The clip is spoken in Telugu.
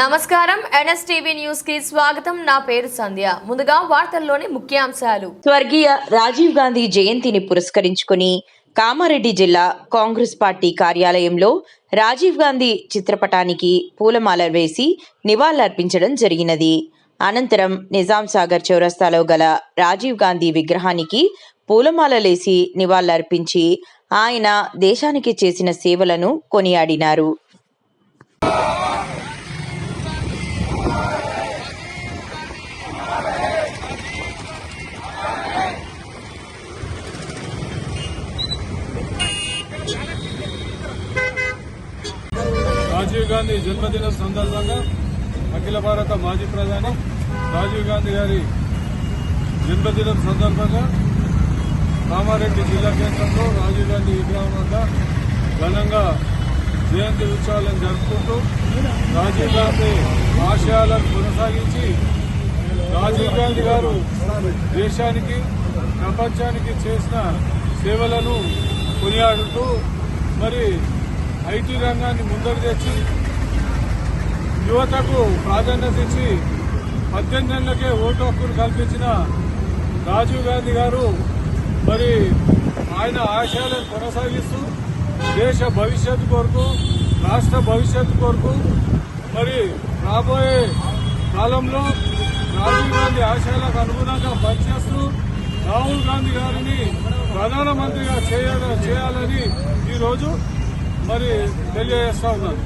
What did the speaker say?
నమస్కారం. ఎన్ఎస్టీవీ న్యూస్కి స్వాగతం. నా పేరు సంధ్య. ముందుగా వార్తల్లోని ముఖ్యాంశాలు. స్వర్గీయ రాజీవ్ గాంధీ జయంతిని పురస్కరించుకుని కామారెడ్డి జిల్లా కాంగ్రెస్ పార్టీ కార్యాలయంలో రాజీవ్ గాంధీ చిత్రపటానికి పూలమాల వేసి నివాళులర్పించడం జరిగినది. అనంతరం నిజాం సాగర్ చౌరస్తాలో గల రాజీవ్ గాంధీ విగ్రహానికి పూలమాలలేసి నివాళులర్పించి ఆయన దేశానికి చేసిన సేవలను కొనియాడినారు. రాజీవ్ గాంధీ జన్మదిన సందర్భంగా అఖిల భారత మాజీ ప్రధాని రాజీవ్ గాంధీ గారి జన్మదినం సందర్భంగా కామారెడ్డి జిల్లా కేంద్రంలో రాజీవ్ గాంధీ విగ్రహం వద్ద ఘనంగా జయంతి ఉత్సవాలను జరుపుకుంటూ రాజీవ్ గాంధీ ఆశయాలను కొనసాగించి రాజీవ్ గాంధీ గారు దేశానికి ప్రపంచానికి చేసిన సేవలను కొనియాడుతూ మరి ఐటీ రంగాన్ని ముందరు తెచ్చి యువతకు ప్రాధాన్యత ఇచ్చి పద్దెనిమిది ఓటు హక్కును కల్పించిన రాజీవ్ గాంధీ గారు మరి ఆయన ఆశయాలను కొనసాగిస్తూ దేశ భవిష్యత్తు కొరకు రాష్ట్ర భవిష్యత్తు కొరకు మరి రాబోయే కాలంలో రాజీవ్ గాంధీ ఆశయాలకు అనుగుణంగా పనిచేస్తూ రాహుల్ గాంధీ గారిని ప్రధానమంత్రిగా చేయాల చేయాలని ఈరోజు మరి తెలియజేస్తా ఉన్నాను.